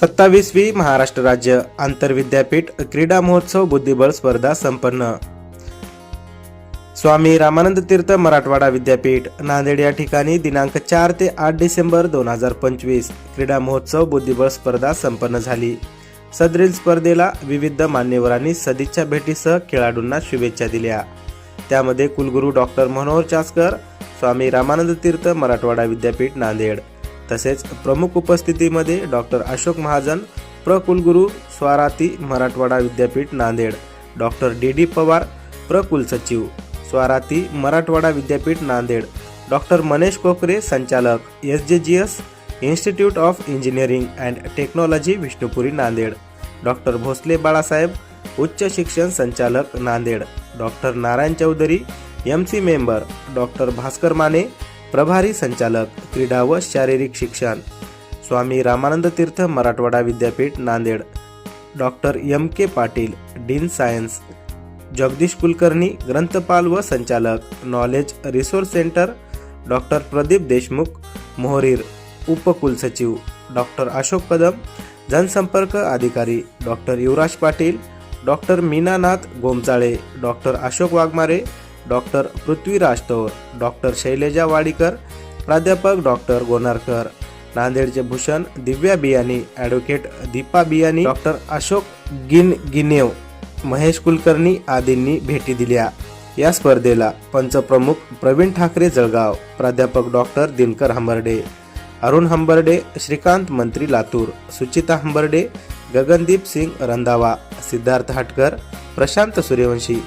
सत्तावीसवी महाराष्ट्र राज्य आंतरविद्यापीठ क्रीडा महोत्सव बुद्धिबळ स्पर्धा संपन्न. स्वामी रामानंद तीर्थ मराठवाडा विद्यापीठ नांदेड या ठिकाणी दिनांक चार ते आठ डिसेंबर दोन हजार पंचवीस क्रीडा महोत्सव बुद्धिबळ स्पर्धा संपन्न झाली. सदरील स्पर्धेला विविध मान्यवरांनी सदिच्छा भेटीसह खेळाडूंना शुभेच्छा दिल्या. त्यामध्ये कुलगुरू डॉक्टर मनोहर चासकर स्वामी रामानंद तीर्थ मराठवाडा विद्यापीठ नांदेड तसेच प्रमुख उपस्थितीमध्ये doctor Ashok Mahajan प्रकुलगुरू Swarati Marathwada Vidyapeeth Nanded doctor D D Pawar प्रकुलसचिव Swarati Marathwada विद्यापीठ नांदेड डॉक्टर मनेश कोकरे संचालक S J G S Institute of Engineering and Technology Vishnupuri Nanded doctor Bhosale Balasaheb उच्च शिक्षण संचालक Nanded doctor Narayan Chaudhari M C member doctor Bhaskar Mane प्रभारी संचालक क्रीडा व शारीरिक शिक्षण. स्वामी Ramanand Tirth Marathwada Vidyapeeth Nanded. Doctor M K Patil dean science. Jagdish Kulkarni ग्रंथपाल व संचालक knowledge resource centre. Doctor Pradeep Deshmukh Mohrir उपकुलसचिव doctor Ashok Kadam जनसंपर्क अधिकारी. Doctor Yuvraj Patil doctor Meenanath Gomchale doctor Ashok Waghmare doctor Prithviraj Taur doctor Shaileja Wadikar प्राध्यापक doctor Gonarkar नांदेडचे भूषण Divya Biyani advocate Deepa Biyani doctor Ashok गिन गिनेव महेश कुलकर्णी आदींनी भेटी दिल्या. या स्पर्धेला पंचप्रमुख प्रवीण ठाकरे जळगाव प्राध्यापक डॉक्टर दिनकर हंबर्डे अरुण हंबर्डे श्रीकांत मंत्री लातूर सुचिता हंबर्डे गगनदीप सिंग रंधावा सिद्धार्थ हटकर प्रशांत सूर्यवंशी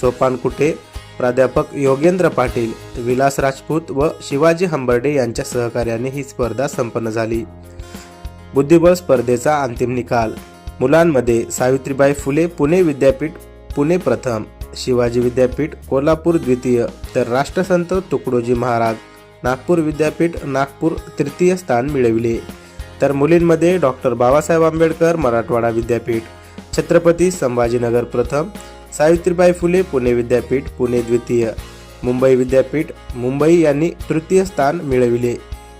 सोपान कुटे प्राध्यापक योगेंद्र पाटील विलास राजपूत व शिवाजी हंबर्डे यांच्या सहकार्याने ही स्पर्धा संपन्न झाली. बुद्धिबळ स्पर्धेचा अंतिम निकाल. मुलांमध्ये सावित्रीबाई फुले पुणे विद्यापीठ पुणे प्रथम शिवाजी विद्यापीठ कोल्हापूर द्वितीय तर राष्ट्रसंत तुकडोजी महाराज नागपूर विद्यापीठ नागपूर तृतीय स्थान मिळविले. तर मुलींमध्ये डॉक्टर बाबासाहेब आंबेडकर मराठवाडा विद्यापीठ छत्रपती संभाजीनगर प्रथम सावित्रीबाई फुले पुणे विद्यापीठ पुणे द्वितीय. मुंबई विद्यापीठ मुंबई यांनी तृतीय स्थान मिळविले.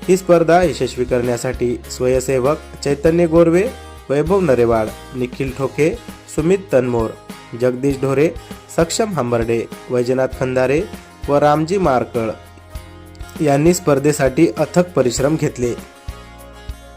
ही स्पर्धा यशस्वी करण्यासाठी स्वयंसेवक चैतन्य गोरवे वैभव नरेवाड निखिल ठोके सुमित तन्मोर जगदीश ढोरे सक्षम हंबर्डे वैजनाथ खंदारे व रामजी मारकळ यांनी स्पर्धेसाठी अथक परिश्रम घेतले.